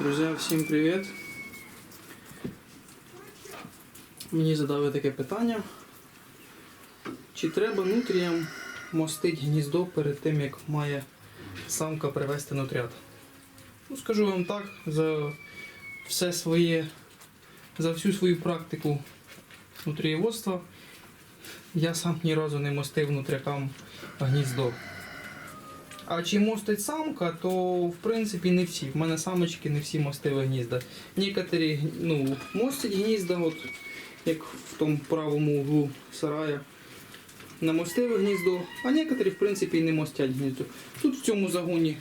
Друзі, всім привіт. Мені задали таке питання. Чи треба нутріям мостить гніздо перед тим, як має самка привести нутрят? Ну, скажу вам так, за все своє, за всю свою практику нутрієводства я сам ні разу не мостив нутрякам гніздо. А чи мостить самка, то в принципі не всі. В мене самочки не всі мостили гнізда. Некоторі ну, мостять гнізда, от, як в тому правому углу сарая. Намостили гніздо, а некоторі в принципі і не мостять гніздо. Тут в цьому загоні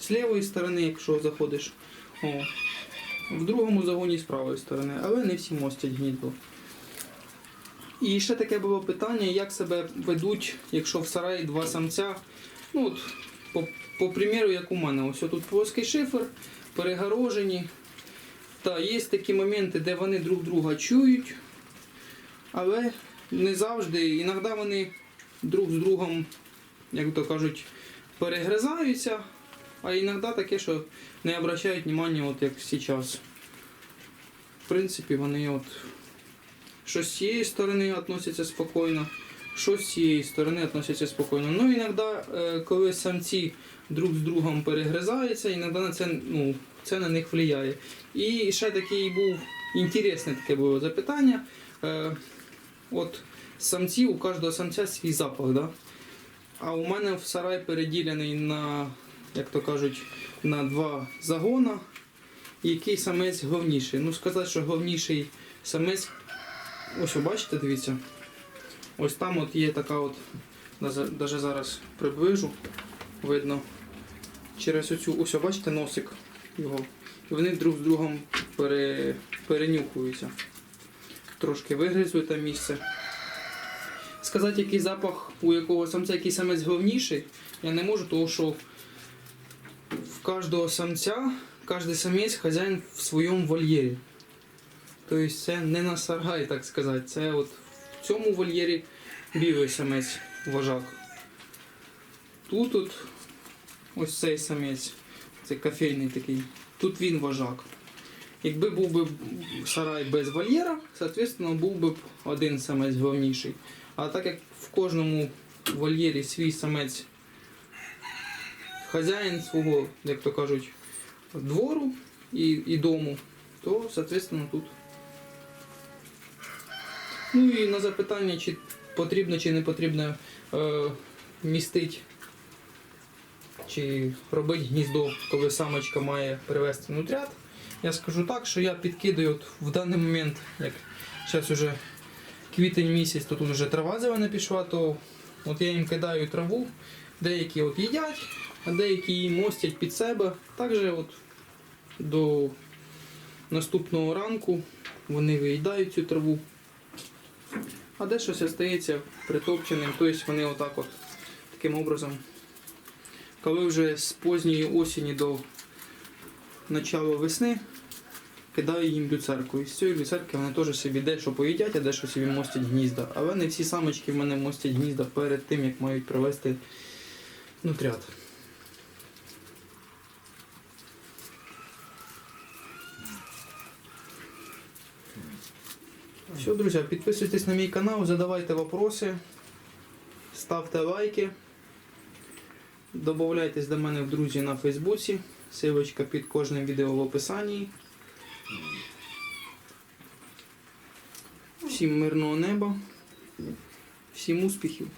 з лівої сторони, якщо заходиш, о, в другому загоні з правої сторони, але не всі мостять гніздо. І ще таке було питання, як себе ведуть, якщо в сараї два самця. Ну от, по, по приміру, як у мене, ось тут плоский шифер, перегорожені. Та є такі моменти, де вони друг друга чують, але не завжди. Іноді вони друг з другом, як то кажуть, перегризаються, а іноді таке, що не обращають уваги, от як зараз. В принципі, вони от що з цієї сторони відносяться спокійно, що з цієї сторони відносяться спокійно. Ну, іноді, е, коли самці друг з другом перегризаються, іноді на це, ну, це на них впливає. І ще такий був інтересне таке було запитання. Е, От самці, у кожного самця свій запах, да? а у мене в сарай переділений на, як то кажуть, на два загона. Який самець головніший? Ну, сказати, що головніший самець Ось бачите, дивіться. Ось там от є така от, навіть зараз приближу, видно. Через оцю, ось бачите носик його. Вони друг з другом пере, перенюхуються. Трошки вигризли там місце. Сказати, який запах у якого самця, який самець головніший, я не можу, тому що в кожного самця, кожен самець хазяїн в своєму вольєрі. Тобто це не на сарай, так сказати. Це от в цьому вольєрі білий самець вожак. Тут от ось цей самець, це кофейний такий. Тут він вожак. Якби був би сарай без вольєра, соответственно, був би один самець головніший. А так як в кожному вольєрі свій самець хазяїн свого, як то кажуть, двору і, і дому, то, соответственно, тут Ну і на запитання, чи потрібно чи не потрібно е, містити чи робити гніздо, коли самочка має привезти нутрят. Я скажу так, що я підкидаю от в даний момент, як зараз вже квітень місяць, тут вже трава зелена пішла, то от я їм кидаю траву, деякі от їдять, а деякі її мостять під себе. Також от до наступного ранку вони виїдають цю траву. А де щось остається притопченим, тобто вони отак от таким образом. Коли вже з поздньої осені до начала весни кидаю їм люцерку. І з цієї люцерки вони теж собі дещо поїдять, а дещо собі мостять гнізда. Але не всі самочки в мене мостять гнізда перед тим, як мають привезти нутрят. Все, друзі, підписуйтесь на мій канал, задавайте вопроси, ставте лайки, добавляйтесь до мене в друзі на Фейсбуці. Силочка під кожним відео в описанні. Всім мирного неба, всім успіхів!